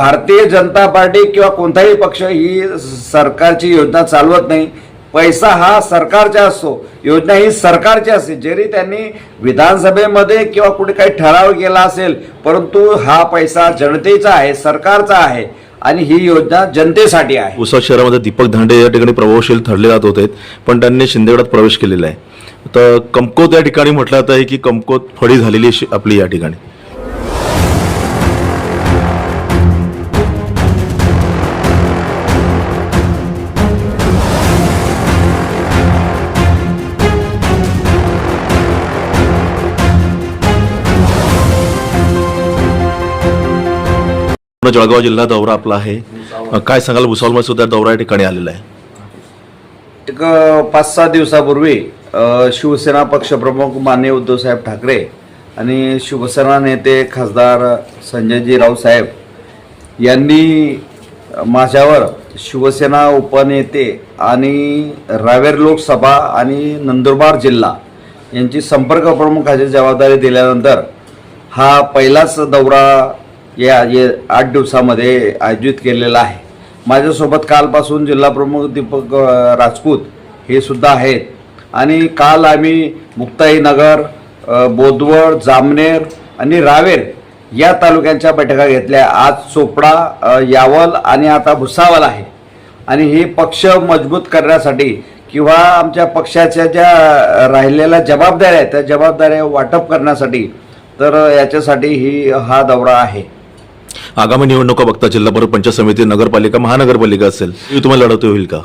Bharatiya Janata party किंवा कोणताही पक्ष ही सरकारची योजना चालवत नाही. पैसा हा सरकारचा असतो. योजना ही सरकारची असते. जरी त्यांनी विधानसभेमध्ये किंवा कुठे काही ठराव केला असेल परंतु हा पैसा जनतेचा आहे सरकारचा आहे आणि ही योजना जनतेसाठी आहे. पुसद शहरामध्ये दीपक धांडे या ठिकाणी प्रभावशील ठरले जात होते पण त्यांनी शिंदेगडात प्रवेश केलेला आहे. तर कमकोत या ठिकाणी म्हटलं जात आहे की कमकोत फळी झालेली आपली या ठिकाणी. जळगाव जिल्हा दौरा आपला आहे. काय सांगाल? भुसावळमध्ये सुद्धा दौरा या ठिकाणी आलेला आहे. एक पाच सहा दिवसापूर्वी शिवसेना पक्षप्रमुख मान्य उद्धवसाहेब ठाकरे आणि शिवसेना नेते खासदार संजयजी रावसाहेब यांनी माझ्यावर शिवसेना उपनेते आणि रावेर लोकसभा आणि नंदुरबार जिल्हा यांची संपर्क प्रमुखाची जबाबदारी दिल्यानंतर हा पहिलाच दौरा या जे आठ दिवसामध्ये आयोजित केलेला आहे. माझ्यासोबत कालपासून जिल्हाप्रमुख दीपक राजपूत हे सुद्धा आहेत. आणि काल आम्ही मुक्ताईनगर बोदवड जामनेर आणि रावेर या तालुक्यांच्या बैठका घेतल्या. आज चोपडा यावल आणि आता भुसावल आहे. आणि हे पक्ष मजबूत करण्यासाठी किंवा आमच्या पक्षाच्या ज्या राहिलेल्या जबाबदाऱ्या आहेत त्या जबाबदाऱ्या वाटप करण्यासाठी तर याच्यासाठी ही हा दौरा आहे. आगामी निवडणुका बघता जिल्हा परिषद पंचायत समिती नगरपालिका महानगरपालिका असेल. ही तुम्हाला लढत होईल का?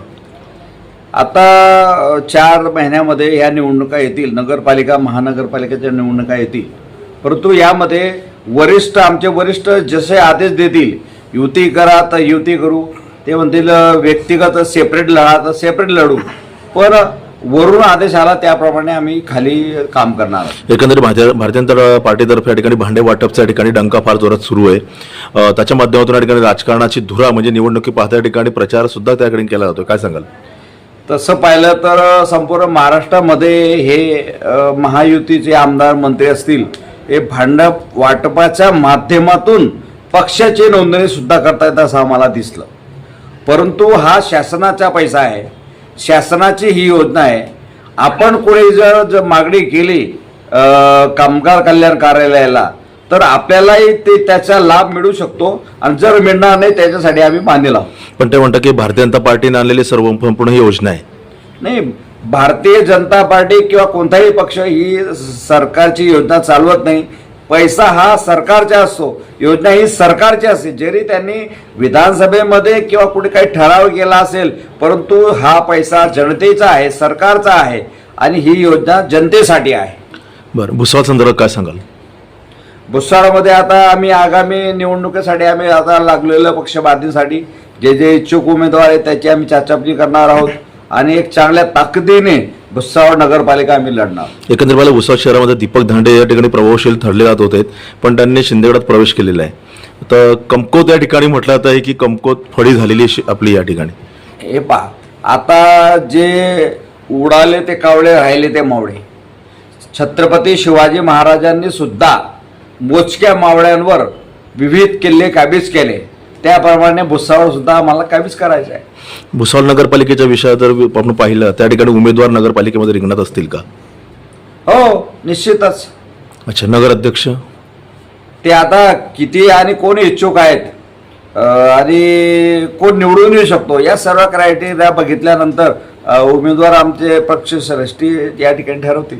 आता चार महिन्यामध्ये ह्या निवडणुका येतील. नगरपालिका महानगरपालिकेच्या निवडणुका येतील. परंतु यामध्ये वरिष्ठ आमचे वरिष्ठ जसे आदेश देतील युती करा तर युती करू. ते म्हणतील व्यक्तिगत सेपरेट लढा तर सेपरेट लढू. पण वरून आदेश आला त्याप्रमाणे आम्ही खाली काम करणार आहोत. एकंदरीत भारतीय भारतीय जनता पार्टीतर्फे या ठिकाणी भांडे वाटपच्या ठिकाणी डंका फार जोरात सुरू आहे. त्याच्या माध्यमातून या ठिकाणी राजकारणाची धुरा म्हणजे निवडणुकी पाहता या ठिकाणी प्रचार सुद्धा त्या ठिकाणी केला जातो. काय सांगाल? तसं पाहिलं तर संपूर्ण महाराष्ट्रामध्ये हे महायुतीचे आमदार मंत्री असतील हे भांडप वाटपाच्या माध्यमातून पक्षाची नोंदणी सुद्धा करतायत असं आम्हाला दिसलं. परंतु हा शासनाचा पैसा आहे. शासनाची ही योजना आहे. आपण कोणी जर जर मागणी केली कामगार कल्याण कार्यालयाला तर आपल्यालाही ते त्याचा लाभ मिळू शकतो. आणि जर मिळणार नाही त्याच्यासाठी आम्ही मान्य लावू पण ते म्हणतात की भारतीय जनता पार्टीने आणलेली सर्व संपूर्ण ही योजना आहे. नाही भारतीय जनता पार्टी किंवा कोणताही पक्ष ही सरकारची योजना चालवत नाही. पैसा हा सरकारचा असतो योजना ही सरकारची असते जरी त्यांनी विधानसभेमध्ये किंवा कुठे काही ठराव केला असेल परंतु हा पैसा जनतेचा आहे सरकारचा आहे आणि ही योजना जनतेसाठी आहे. बरं भुसावळ संदर्भात काय सांगाल? भुसावळमध्ये आता आम्ही आगामी निवडणुकीसाठी आम्ही आता लागलेल्या पक्षबांधणीसाठी जे जे इच्छुक उमेदवार आहेत त्याची आम्ही चाचापणी करणार आहोत. आणि एक चांगल्या ताकदीने भुसावळ नगरपालिका आम्ही लढणार. एकंदरीत मला भुसावळ शहरामध्ये दीपक धांडे या ठिकाणी प्रभावशील ठरले जात होते पण त्यांनी शिंदेगडात प्रवेश केलेला आहे. तर कमकोत या ठिकाणी म्हटलं जात आहे की कमकोत फळी झालेली शि- आपली या ठिकाणी. हे पहा आता जे उडाले ते कावळे राहिले ते मावळे. छत्रपती शिवाजी महाराजांनी सुद्धा मोजक्या मावळ्यांवर विविध किल्ले काबीज केले. त्याप्रमाणे भुसावळ सुद्धा आम्हाला काबीज करायचं आहे. भुसावळ नगरपालिकेच्या विषयात जर आपण पाहिलं त्या ठिकाणी उमेदवार नगरपालिकेमध्ये रिंगणात असतील का? हो निश्चितच. अच्छा नगराध्यक्ष? ते आता किती आणि कोण इच्छुक आहेत? अं, आणि कोण निवडून येऊ शकतो? या सर्व क्रायटेरिया बघितल्यानंतर अं, उमेदवार आमचे पक्षश्रेष्ठी या ठिकाणी ठरवतील.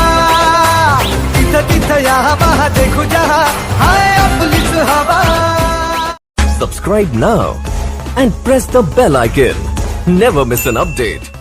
तिथं तिथं या हवा देखू जहा हाय आपलीच हवा Subscribe now and press the bell icon. Never miss an update.